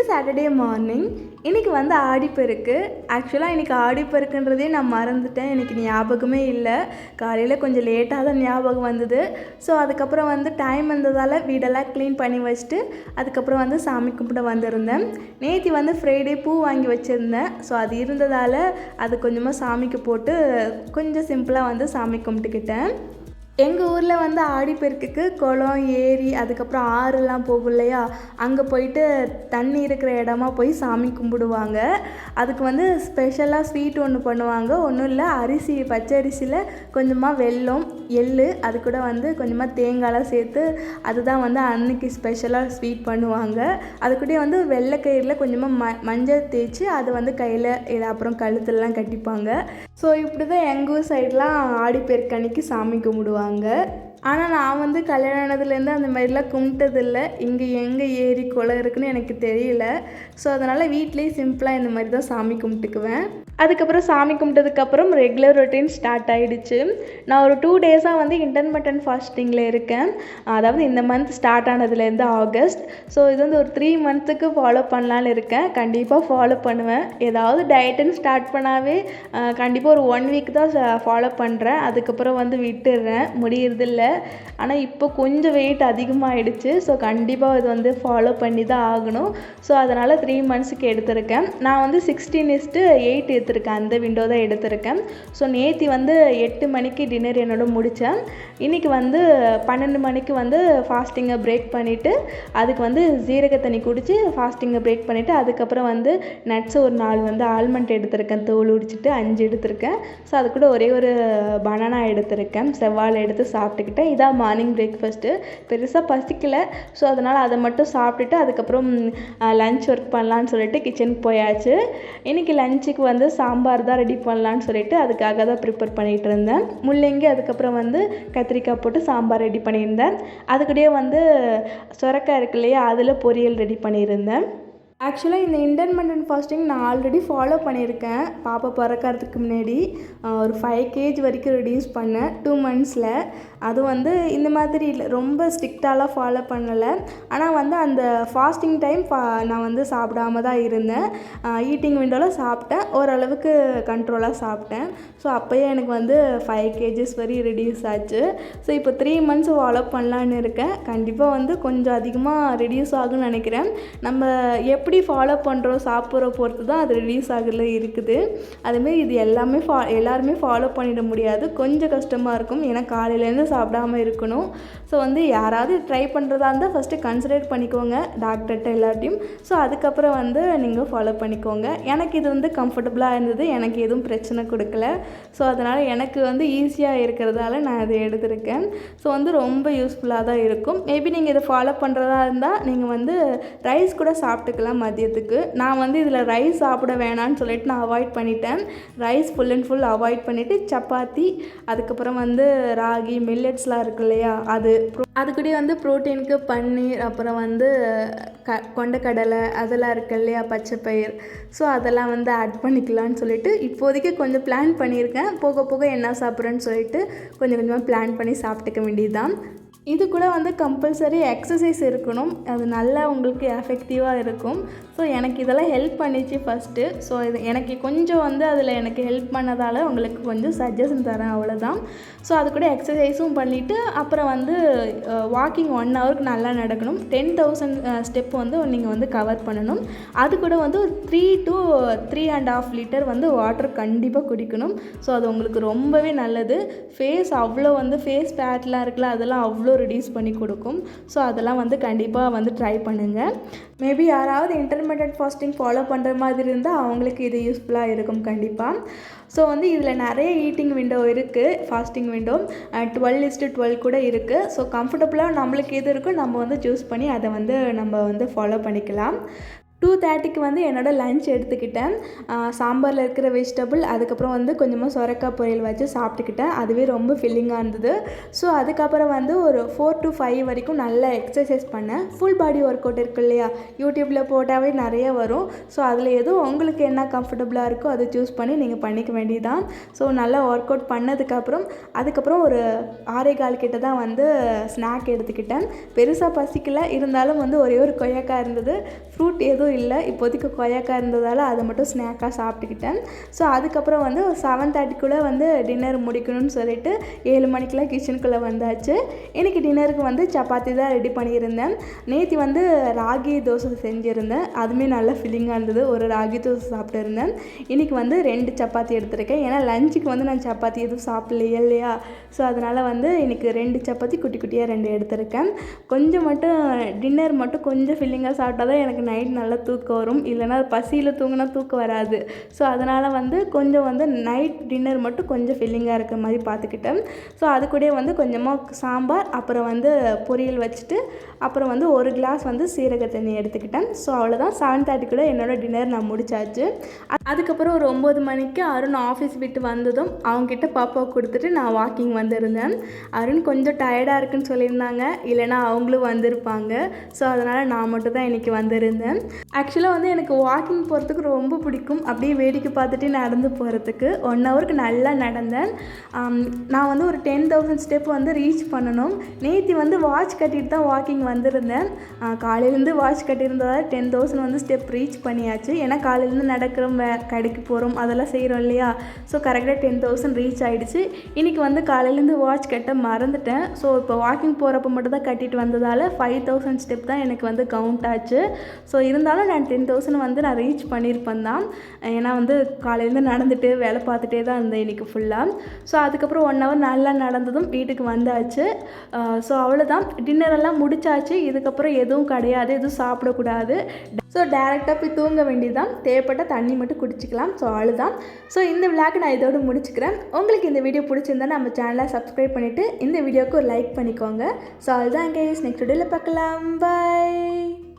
இன்றைக்கி Saturday morning இன்றைக்கி வந்து ஆடிப்பெருக்கு. ஆக்சுவலாக இன்றைக்கி ஆடிப்பெருக்குன்றதே நான் மறந்துட்டேன். எனக்கு ஞாபகமே இல்லை. காலையில் கொஞ்சம் லேட்டாக தான் ஞாபகம் வந்தது. ஸோ அதுக்கப்புறம் வந்து டைம் வந்ததால் வீடெல்லாம் க்ளீன் பண்ணி வச்சுட்டு அதுக்கப்புறம் வந்து சாமி கும்பிட வந்திருந்தேன். நேற்று வந்து ஃப்ரைடே பூ வாங்கி வச்சுருந்தேன். ஸோ அது இருந்ததால் அது கொஞ்சமாக சாமிக்கு போட்டு கொஞ்சம் சிம்பிளாக வந்து சாமி கும்பிட்டுக்கிட்டேன். எங்கள் ஊரில் வந்து ஆடிப்பெருக்குக்கு குளம் ஏரி அதுக்கப்புறம் ஆறுலாம் போகும் இல்லையா? அங்கே போயிட்டு தண்ணி இருக்கிற இடமா போய் சாமி கும்பிடுவாங்க. அதுக்கு வந்து ஸ்பெஷலாக ஸ்வீட் ஒன்று பண்ணுவாங்க. ஒன்றும் இல்லை அரிசி பச்சை அரிசியில் கொஞ்சமாக வெல்லம் எள் அது கூட வந்து கொஞ்சமாக தேங்காய்லாம் சேர்த்து அதுதான் வந்து அன்னைக்கு ஸ்பெஷலாக ஸ்வீட் பண்ணுவாங்க. அது கூட வந்து வெள்ளைக்கயிறில் கொஞ்சமாக ம மஞ்சள் தேய்ச்சி அதை வந்து கையில் இது அப்புறம் கழுத்துலலாம் கட்டிப்பாங்க. ஸோ இப்படி தான் எங்கள் ஊர் சைட்லாம் ஆடிப்பெருக்கு அன்னைக்கு சாமி கும்பிடுவாங்க. சொல்லுவாங்க ஆனால் நான் வந்து கல்யாணம் ஆனதுலேருந்து அந்த மாதிரிலாம் கும்பிட்டதில்ல. இங்கே எங்கே ஏரி குளம் இருக்குன்னு எனக்கு தெரியல. ஸோ அதனால் வீட்லேயே சிம்பிளாக இந்த மாதிரி தான் சாமி கும்பிட்டுக்குவேன். அதுக்கப்புறம் சாமி கும்பிட்டதுக்கப்புறம் ரெகுலர் ரொட்டீன் ஸ்டார்ட் ஆகிடுச்சு நான் ஒரு டூ டேஸாக வந்து இன்டர்மீடியன் ஃபாஸ்டிங்கில் இருக்கேன். அதாவது இந்த மந்த் ஸ்டார்ட் ஆனதுலேருந்து ஆகஸ்ட். ஸோ இது வந்து ஒரு த்ரீ மந்த்துக்கு ஃபாலோ பண்ணலான்னு இருக்கேன். கண்டிப்பாக ஃபாலோ பண்ணுவேன். ஏதாவது டயட்டுன்னு ஸ்டார்ட் பண்ணாவே கண்டிப்பாக ஒரு ஒன் வீக் தான் ஃபாலோ பண்ணுறேன் அதுக்கப்புறம் வந்து விட்டுடுறேன் முடியறதில்ல. ஆனால் இப்போ கொஞ்சம் வெயிட் அதிகமாகிடுச்சு ஸோ கண்டிப்பாக இது வந்து ஃபாலோ பண்ணி தான் ஆகணும். ஸோ அதனால் த்ரீ மந்த்ஸுக்கு எடுத்திருக்கேன். நான் வந்து சிக்ஸ்டீன் இஸ்ட்டு எயிட் எடுத்திருக்கேன். அந்த விண்டோ தான் எடுத்திருக்கேன். ஸோ நேற்று வந்து எட்டு மணிக்கு டின்னர் என்னோட முடித்தேன் இன்றைக்கி வந்து பன்னெண்டு மணிக்கு வந்து ஃபாஸ்டிங்கை பிரேக் பண்ணிவிட்டு அதுக்கு வந்து ஜீரக தண்ணி குடித்து ஃபாஸ்டிங்கை பிரேக் பண்ணிவிட்டு அதுக்கப்புறம் வந்து நட்ஸ் ஒரு நாலு வந்து ஆல்மண்ட் எடுத்திருக்கேன். தோல் உடிச்சிட்டு அஞ்சு எடுத்திருக்கேன். ஸோ அது கூட ஒரே ஒரு பனானா எடுத்திருக்கேன். செவ்வாழை எடுத்து சாப்பிட்டுக்கிட்டு சாப்பிட்டுக்கிட்டேன் இதான் மார்னிங் பிரேக்ஃபாஸ்ட்டு பெருசாக பசிக்கல. ஸோ அதனால் அதை மட்டும் சாப்பிட்டுட்டு அதுக்கப்புறம் லஞ்ச் ஒர்க் பண்ணலான்னு சொல்லிட்டு கிச்சனுக்கு போயாச்சு. இன்றைக்கி லஞ்சுக்கு வந்து சாம்பார் தான் ரெடி பண்ணலான்னு சொல்லிட்டு அதுக்காக தான் ப்ரிப்பேர் பண்ணிகிட்டு இருந்தேன். முள்ளங்கி அதுக்கப்புறம் வந்து கத்திரிக்காய் போட்டு சாம்பார் ரெடி பண்ணியிருந்தேன். அதுக்கூடயே வந்து சுரக்காய் இருக்கு இல்லையா அதில் பொரியல் ரெடி பண்ணியிருந்தேன். ஆக்சுவலாக இந்த இன்டர்மீடியன் ஃபாஸ்டிங் நான் ஆல்ரெடி ஃபாலோ பண்ணியிருக்கேன். பாப்பா பிறக்கறதுக்கு முன்னாடி ஒரு ஃபைவ் கேஜ் வரைக்கும் ரெடியூஸ் பண்ணேன் டூ மந்த்ஸில் அது வந்து இந்த மாதிரி இல்லை ரொம்ப ஸ்ட்ரிக்டாலாம் ஃபாலோ பண்ணலை. ஆனால் வந்து அந்த ஃபாஸ்டிங் டைம் ஃபா நான் வந்து சாப்பிடாம தான் இருந்தேன். ஈட்டிங் விண்டோவில் சாப்பிட்டேன். ஓரளவுக்கு கண்ட்ரோலாக சாப்பிட்டேன். ஸோ அப்போயே எனக்கு வந்து ஃபைவ் கேஜஸ் வரையும் ரெடியூஸ் ஆச்சு. ஸோ இப்போ த்ரீ மந்த்ஸ் ஃபாலோ பண்ணலான்னு இருக்கேன். கண்டிப்பாக வந்து கொஞ்சம் அதிகமாக ரெடியூஸ் ஆகும்னு நினைக்கிறேன். நம்ம எப்படி எப்படி ஃபாலோ பண்ணுறோம் சாப்பிட்ற பொறுத்து தான் அது ரிலீஸ் ஆகல இருக்குது. அதுமாரி இது எல்லாமே ஃபா எல்லாருமே ஃபாலோ பண்ணிட முடியாது. கொஞ்சம் கஷ்டமாக இருக்கும். ஏன்னா காலையிலேருந்து சாப்பிடாம இருக்கணும். ஸோ வந்து யாராவது ட்ரை பண்ணுறதா இருந்தால் ஃபஸ்ட்டு கன்சிடர் பண்ணிக்கோங்க. டாக்டர்கிட்ட எல்லாத்தையும் ஸோ அதுக்கப்புறம் வந்து நீங்கள் ஃபாலோ பண்ணிக்கோங்க. எனக்கு இது வந்து கம்ஃபர்டபுளாக இருந்தது. எனக்கு எதுவும் பிரச்சனை கொடுக்கல. ஸோ அதனால் எனக்கு வந்து ஈஸியாக இருக்கிறதால நான் இதை எடுத்திருக்கேன். ஸோ வந்து ரொம்ப யூஸ்ஃபுல்லாக தான் இருக்கும். மேபி நீங்கள் இதை ஃபாலோ பண்ணுறதா இருந்தால் நீங்கள் வந்து ரைஸ் கூட சாப்பிட்டுக்கலாம். மதியத்துக்கு. நான் வந்து இதில் ரைஸ் சாப்பிட வேணான்னு சொல்லிட்டு நான் அவாய்ட் பண்ணிட்டேன். Rice full and full avoid பண்ணிவிட்டு சப்பாத்தி அதுக்கப்புறம் வந்து ராகி மில்லட்ஸ்லாம் இருக்கு இல்லையா அது. அது வந்து ப்ரோட்டீனுக்கு பன்னீர் அப்புறம் வந்து க கொண்டக்கடலை அதெல்லாம் இருக்கு இல்லையா பச்சை பயிர் ஸோ அதெல்லாம் வந்து ஆட் பண்ணிக்கலான்னு சொல்லிட்டு இப்போதைக்கு கொஞ்சம் பிளான் பண்ணியிருக்கேன். போக போக என்ன சாப்பிட்றேன்னு சொல்லிட்டு கொஞ்சம் கொஞ்சமாக பிளான் பண்ணி சாப்பிட்டுக்க வேண்டியது தான் இது கூட வந்து கம்பல்சரி எக்ஸசைஸ் இருக்கணும். அது நல்லா உங்களுக்கு எஃபெக்டிவாக இருக்கும். ஸோ எனக்கு இதெல்லாம் ஹெல்ப் பண்ணிச்சு ஃபஸ்ட்டு ஸோ இது எனக்கு கொஞ்சம் வந்து அதில் எனக்கு ஹெல்ப் பண்ணதால் உங்களுக்கு கொஞ்சம் சஜஷன் தரேன் அவ்வளோதான் ஸோ அது கூட எக்ஸசைஸும் பண்ணிவிட்டு அப்புறம் வந்து வாக்கிங் ஒன் ஹவருக்கு நல்லா நடக்கணும். டென் தௌசண்ட் ஸ்டெப் வந்து நீங்கள் வந்து கவர் பண்ணணும். அது கூட வந்து ஒரு three to three and half litre வந்து வாட்டர் கண்டிப்பாக குடிக்கணும். ஸோ அது உங்களுக்கு ரொம்பவே நல்லது. ஃபேஸ் அவ்வளோ வந்து ஃபேஸ் பேட்லாம் இருக்குல்ல அதெல்லாம் அவ்வளோ ரிடியூஸ் பண்ணி கொடுக்கும். ஸோ அதெல்லாம் வந்து கண்டிப்பாக வந்து ட்ரை பண்ணுங்கள் மேபி யாராவது இன்டர்மீடியட் ஃபாஸ்டிங் ஃபாலோ பண்ணுற மாதிரி இருந்தால் அவங்களுக்கு இது யூஸ்ஃபுல்லாக இருக்கும் கண்டிப்பாக ஸோ வந்து இதில் நிறைய ஈட்டிங் விண்டோ இருக்குது fasting window twelve is to twelve கூட இருக்குது ஸோ கம்ஃபர்டபுளாக நம்மளுக்கு எது இருக்கோ நம்ம வந்து சூஸ் பண்ணி அதை வந்து நம்ம வந்து ஃபாலோ பண்ணிக்கலாம். டூ தேர்ட்டிக்கு வந்து என்னோடய லஞ்ச் எடுத்துக்கிட்டேன். சாம்பாரில் இருக்கிற வெஜிடபிள் அதுக்கப்புறம் வந்து கொஞ்சமாக சொரக்காய் பொரியல் வச்சு சாப்பிட்டுக்கிட்டேன். அதுவே ரொம்ப ஃபில்லிங்காக இருந்தது. ஸோ அதுக்கப்புறம் வந்து ஒரு ஃபோர் டு ஃபைவ் வரைக்கும் நல்லா எக்ஸசைஸ் பண்ணேன். ஃபுல் பாடி ஒர்க் அவுட் இருக்கு இல்லையா? யூடியூப்பில் போட்டாவே நிறைய வரும். ஸோ அதில் எதுவும் உங்களுக்கு என்ன கம்ஃபர்டபுளாக இருக்கோ அதை சூஸ் பண்ணி நீங்கள் பண்ணிக்க வேண்டியதான் ஸோ நல்லா ஒர்க் அவுட் பண்ணதுக்கப்புறம் அதுக்கப்புறம் ஒரு ஆறே கால் கிட்ட தான் வந்து ஸ்நாக் எடுத்துக்கிட்டேன். பெருசாக பசிக்கல. இருந்தாலும் வந்து ஒரே ஒரு கொய்யாக்காய் இருந்தது. ஃப்ரூட் எதுவும் எதுவும் இல்லை இப்போதைக்கு கொய்யாக்காய் இருந்ததால் அதை மட்டும் ஸ்நாக்காக சாப்பிட்டுக்கிட்டேன். ஸோ அதுக்கப்புறம் வந்து ஒரு செவன் தேர்ட்டிக்குள்ளே வந்து டின்னர் முடிக்கணும்னு சொல்லிட்டு ஏழு மணிக்கெலாம் கிச்சனுக்குள்ளே வந்தாச்சு. இன்றைக்கி டின்னருக்கு வந்து சப்பாத்தி தான் ரெடி பண்ணியிருந்தேன். நேற்று வந்து ராகி தோசை செஞ்சுருந்தேன். அதுவுமே நல்ல ஃபில்லிங்காக இருந்தது. ஒரு ராகி தோசை சாப்பிட்டுருந்தேன். இன்றைக்கி வந்து ரெண்டு சப்பாத்தி எடுத்திருக்கேன். ஏன்னா லஞ்சுக்கு வந்து நான் சப்பாத்தி எதுவும் சாப்பிட்லையே இல்லையா? ஸோ அதனால் வந்து இன்றைக்கி ரெண்டு சப்பாத்தி குட்டி குட்டியாக ரெண்டு எடுத்திருக்கேன். கொஞ்சம் மட்டும் டின்னர் மட்டும் கொஞ்சம் ஃபில்லிங்காக சாப்பிட்டா தான் எனக்கு நைட் நல்லா தூக்கம் வரும் இல்லைன்னா பசியில் தூங்கினா தூக்கம் வராது. ஸோ அதனால் வந்து கொஞ்சம் வந்து நைட் டின்னர் மட்டும் கொஞ்சம் ஃபில்லிங்காக இருக்கிற மாதிரி பார்த்துக்கிட்டேன். ஸோ அது கூடயே வந்து கொஞ்சமாக சாம்பார் அப்புறம் வந்து பொரியல் வச்சுட்டு அப்புறம் வந்து ஒரு கிளாஸ் வந்து சீரக தண்ணி எடுத்துக்கிட்டேன். ஸோ அவ்வளோதான் செவன் தேர்ட்டிக்குள்ளே என்னோட டின்னர் நான் முடிச்சாச்சு. அதுக்கப்புறம் ஒரு ஒம்பது மணிக்கு அருண் ஆஃபீஸ் விட்டு வந்ததும் அவங்ககிட்ட பாப்பாவை கொடுத்துட்டு நான் வாக்கிங் வந்திருந்தேன். அருண் கொஞ்சம் டயர்டாக இருக்குன்னு சொல்லியிருந்தாங்க. இல்லைன்னா அவங்களும் வந்திருப்பாங்க. ஸோ அதனால் நான் மட்டும் தான் இன்றைக்கி வந்திருந்தேன். ஆக்சுவலாக வந்து எனக்கு வாக்கிங் போகிறதுக்கு ரொம்ப பிடிக்கும். அப்படியே வேடிக்கை பார்த்துட்டு நடந்து போகிறதுக்கு ஒன் ஹவருக்கு நல்லா நடந்தேன். Um, நான் வந்து ஒரு டென் தௌசண்ட் ஸ்டெப் வந்து ரீச் பண்ணணும். நேற்று வந்து வாட்ச் கட்டிட்டு தான் வாக்கிங் வந்திருந்தேன். காலையிலேருந்து வாட்ச் கட்டியிருந்ததால் டென் தௌசண்ட் வந்து ஸ்டெப் ரீச் பண்ணியாச்சு. ஏன்னா காலையிலேருந்து நடக்கிறோம் கடைக்கு போகிறோம் அதெல்லாம் செய்கிறோம் இல்லையா? ஸோ கரெக்டாக டென் தௌசண்ட் ரீச் ஆகிடுச்சு இன்றைக்கி வந்து காலையிலேருந்து வாட்ச் கட்ட மறந்துட்டேன். ஸோ இப்போ வாக்கிங் போகிறப்ப மட்டும் தான் கட்டிட்டு வந்ததால் ஃபைவ் தௌசண்ட் ஸ்டெப் தான் எனக்கு வந்து கவுண்ட் ஆச்சு. ஸோ இருந்தாலும் நான் டென் தௌசண்ட் வந்து நான் ரீச் பண்ணியிருப்பேன் தான். ஏன்னா வந்து காலையிலேருந்து நடந்துட்டு வேலை பார்த்துட்டே தான் இருந்தேன் இன்றைக்கி ஃபுல்லாக ஸோ அதுக்கப்புறம் ஒன் ஹவர் நல்லா நடந்ததும் வீட்டுக்கு வந்தாச்சு. ஸோ அவ்வளோதான் டின்னர் எல்லாம் முடிச்சாச்சு. இதுக்கப்புறம் எதுவும் கிடையாது. எதுவும் சாப்பிடக்கூடாது. ஸோ டேரெக்டாக போய் தூங்க வேண்டியதுதான். தேவைப்பட்ட தண்ணி மட்டும் குடிச்சிக்கலாம். ஸோ அவ்வளோதான் ஸோ இந்த விளாக் நான் இதோடு முடிச்சுக்கிறேன். உங்களுக்கு இந்த வீடியோ பிடிச்சிருந்தா நம்ம சேனலை சப்ஸ்கிரைப் பண்ணிவிட்டு இந்த வீடியோவுக்கு ஒரு லைக் பண்ணிக்கோங்க. ஸோ அதுதான் கேஸ் நெக்ஸ்ட் வீடியோவில் பார்க்கலாம். பை